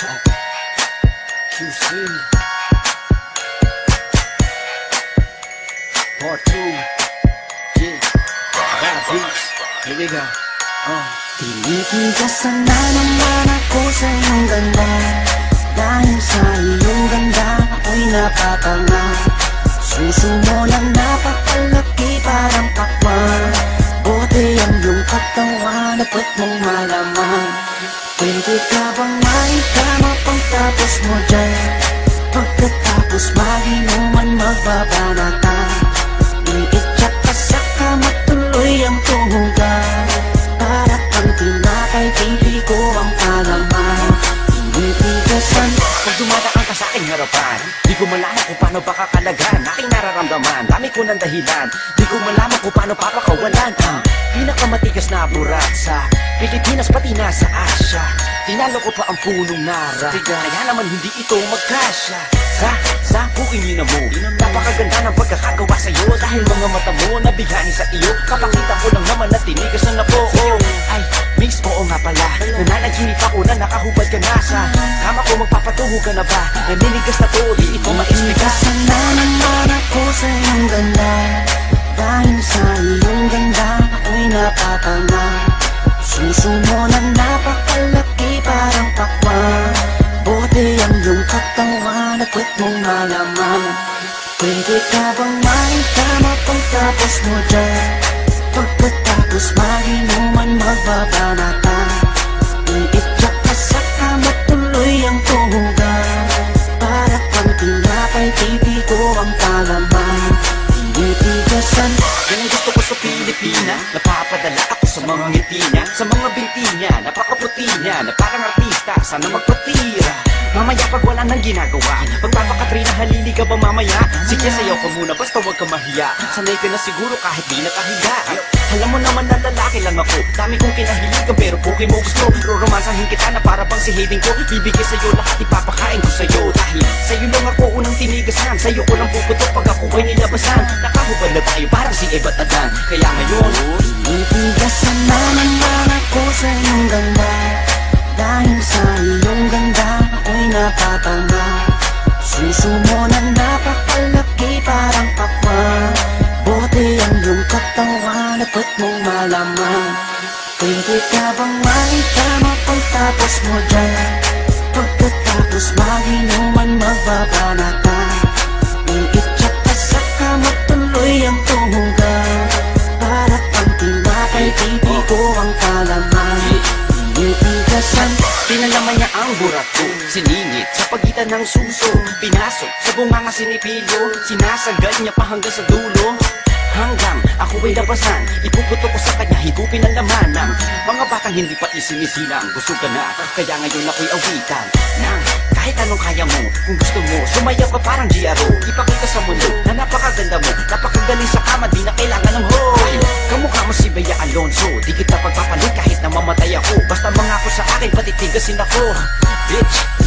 QC Part 2 Yeah Bad beats Here we go uh. Tinitigasan na naman ako sa iyong ganda Dahil sa iyong ganda ako'y napatanga Susumo na napakalaki parang pakwan Buti ang iyong katawan at ba't mong malaman Pwede ka bang maikama pagtapos mo dyan? Pagkatapos maginuman magbabanata. Iitsak ka sa kama tuloy ang tuhugan Para kang tinapay, pipi ko ang palaman. Tinitigasan Pag dumadaan ka sa aking harapan Di ko malaman kung paano pakakalagan Aking nararamdaman, dami ko ng dahilan. Di ko malaman kung paano papakawalan Ang pinakamatigas na burat sa Pilipinas pati na sa Asya. Tinalo ko pa ang punong nara. Kaya naman hindi ito magkasya. Sa, sa buking ina mo. Napakaganda ng pagkakagawa sa'yo. Dahil mga mata mo nabigani sa iyo. Kapakita ko lang naman na tinigas na po Ay, miss, oo nga pala. Nananaginip ako na nakahubad ka na sa Kama ko magpapatuho ka na ba? Naninigas na to, di ito maexplikas Tinitigasan na naman ako sa iyong ganda. Dahil sa iyong ganda ako'y napatanga Susumo na napakalaki parang pakwan Buti ang iyong katawan at ba't mong malaman Pwede ka bang maitama pagtapos mo dyan niya Na parang artista Sana magpatira. Mamaya pag wala nang ginagawa Pagpapakatrina halili ka ba mamaya. Sige sayaw ka muna basta wag ka mahiya. Sanay ka na siguro kahit di nakahiga. Alam mo naman na lalaki lang ako. Dami kong kinahiligan pero puki mo gusto. Roromansahin kita na para bang si Hayden ko. Bibigay sa'yo lahat ipapakain ko sa'yo. Dahil sa'yo lang ako unang tinigasan. Sa'yo ko lang puputok pag ako ay nilabasan. Nakahubad na tayo parang si Eva at Adan Kaya ngayon Tinitigasan na naman ako sa iyong ganda katawan at ba't mong malaman. Pwede ka bang maitama pagtapos mo dyan? Pagkatapos maginuman magbabanata. Iitsak ka sa kama tuloy ang tuhugan Para kang tinapay, pipi ko ang palaman Tinitigasan Pinalaman niya ang burat ko. Siningit sa pagitan ng suso Pinasok sa bunganga sinipilyo Sinasagal niya pa hanggang sa dulo Hanggang ako ay labasan. Ipuputo ko sa kanya higupin ang laman ng Mga batang hindi pa isinisilang. Ka na Kaya ngayon ako'y awitan. Nang kahit anong kaya mo Kung gusto mo Sumayaw ka parang GRO Ipakita sa mundo Na napakaganda mo. Napakagaling sa kama Di na kailangan ng hoe Kamukha mo si Bea Alonso. Di kita pagpapalit kahit na mamatay ako. Basta mangako sa akin Patitigasin ako. Bitch